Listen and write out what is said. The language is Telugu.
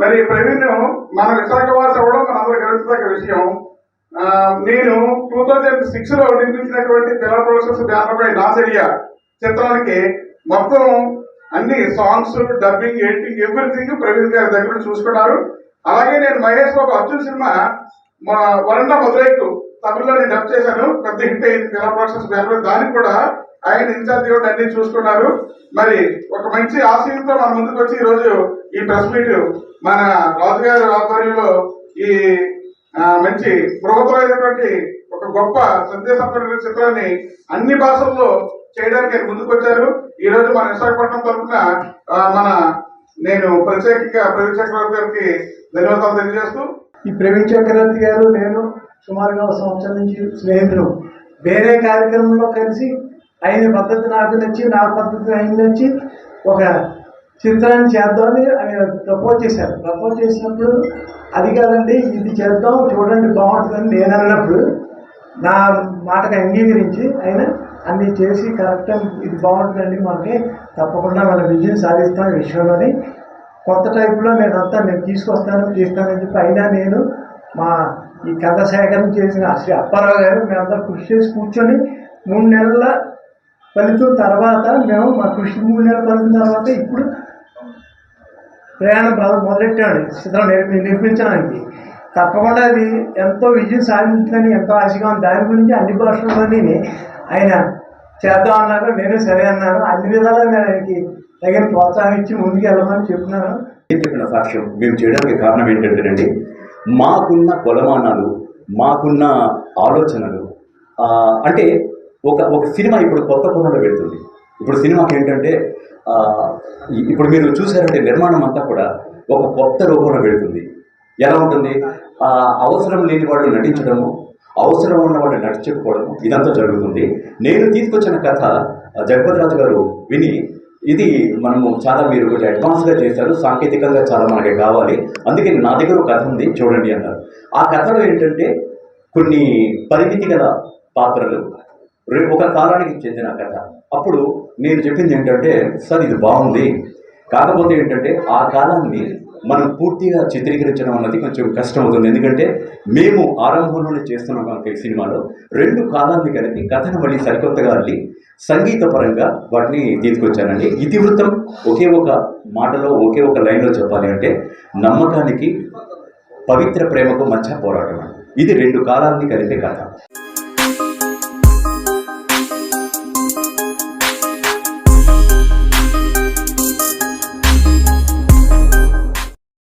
మరి ప్రవీణ్ మన విశాఖవాసి అవ్వడం మనందరూ గర్వించదగ్గ విషయం. నేను టూ థౌజండ్ సిక్స్లో నిర్మించినటువంటి తెల ప్రొడక్షన్స్ బ్యానర్పై నాసరియా చిత్రానికి మొత్తం అన్ని songs dubbing editing everything Praveen గారి దగ్గర చూసుకున్నారు. అలాగే నేను మహేష్ బాబు అర్జున్ సినిమా మా వరండా మధురైకు తమిళలో నేను డబ్ చేశాను. పెద్ద హిట్ అయింది తెల ప్రొడక్షన్స్ బ్యానర్ దానికి కూడా ఆయన ఇన్ఛార్జ్ కూడా అన్ని చూసుకున్నారు. మరి ఒక మంచి ఆశయంతో మన ముందుకు వచ్చి ఈరోజు ఈ ప్రెస్ మీట్ మన రాజుగారి ఆధ్వర్యంలో ఈ మంచి ప్రభుత్వమైనటువంటి ఒక గొప్ప సందేశాత్మక చిత్రాన్ని అన్ని భాషల్లో చేయడానికి ఆయన ముందుకు వచ్చారు ఈ రోజు మన విశాఖపట్నం తరఫున మన నేను ప్రత్యేకంగా ప్రవీణ్ చక్రవర్తి గారికి ధన్యవాదాలు తెలియజేస్తూ ఈ ప్రవీణ్ చక్రవర్తి గారు నేను సుమారుగా ఒక సంవత్సరం నుంచి స్నేహితులు. వేరే కార్యక్రమంలో కలిసి ఆయన పద్ధతి నాకు నచ్చి నా పద్ధతి ఆయన నచ్చి ఒక చిత్రాన్ని చేద్దామని ఆయన ప్రపోజ్ చేశారు. ప్రపోజ్ చేసినప్పుడు అది కాదండి ఇది చేద్దాం చూడండి బాగుంటుందని నేను అన్నప్పుడు నా మాటకు అంగీకరించి ఆయన అన్ని చేసి కరెక్ట్గా ఇది బాగుంటుందండి మనకి తప్పకుండా మన విజయం సాధిస్తాం ఈ విషయంలోని. కొత్త టైప్లో నేను అంతా నేను తీసుకొస్తాను తీస్తానని చెప్పి అయినా నేను మా ఈ కథ సేకరణ చేసిన శ్రీ అప్పారావు గారు మేమందరం కృషి చేసి కూర్చొని మూడు నెలల ఫలితం తర్వాత మేము మా కృషి మూడు నెలల ఫలితం తర్వాత ఇప్పుడు ప్రయాణం ప్రారం మొదలెట్టాడు. చిత్రం నిర్మించడానికి. తప్పకుండా అది ఎంతో విజయం సాధించిందని ఎంతో ఆశగా ఉంది. దాని గురించి అన్ని భాషల్లోని ఆయన చేద్దాం అన్నారు నేను సరే అన్నాను. అన్ని విధాలుగా నేను ఆయనకి తగిన ప్రోత్సాహం ఇచ్చి ముందుకు వెళ్ళమని చెప్తున్నాను. చెప్పిన సాక్ష్యం మేము చేయడానికి కారణం ఏంటంటేనండి మాకున్న కొలమానాలు మాకున్న ఆలోచనలు అంటే ఒక ఒక సినిమా ఇప్పుడు కొత్త కోణంలో వెళ్తుంది. ఇప్పుడు సినిమాకి ఏంటంటే ఇప్పుడు మీరు చూసారంటే నిర్మాణం అంతా కూడా ఒక కొత్త రూపంలో వెళుతుంది. ఎలా ఉంటుంది? అవసరం లేని వాళ్ళు నటించడము అవసరం ఉన్న వాళ్ళు ఇదంతా జరుగుతుంది. నేను తీసుకొచ్చిన కథ జగపతిరాజు గారు విని ఇది మనము చాలా మీరు కొంచెం అడ్వాన్స్గా చేశారు సాంకేతికంగా చాలా మనకి కావాలి. అందుకే నా దగ్గర ఒక కథ ఉంది చూడండి అన్నారు. ఆ కథలో ఏంటంటే కొన్ని పరిమితి గల పాత్రలు ఒక కాలానికి చెందిన కథ. అప్పుడు నేను చెప్పింది ఏంటంటే సార్ ఇది బాగుంది. కాకపోతే ఏంటంటే ఆ కాలాన్ని మనం పూర్తిగా చిత్రీకరించడం అన్నది కొంచెం కష్టం అవుతుంది ఎందుకంటే మేము ఆరంభంలోనే చేస్తున్నాం కనుక ఈ సినిమాలో రెండు కాలాన్ని కలిపి కథను మళ్ళీ సరికొత్తగా అల్లి సంగీతపరంగా వాటిని తీసుకొచ్చానండి. ఇతివృత్తం ఒకే ఒక మాటలో ఒకే ఒక లైన్లో చెప్పాలి అంటే నమ్మకానికి పవిత్ర ప్రేమకు మధ్య పోరాటం ఇది రెండు కాలాన్ని కలిపే కథ.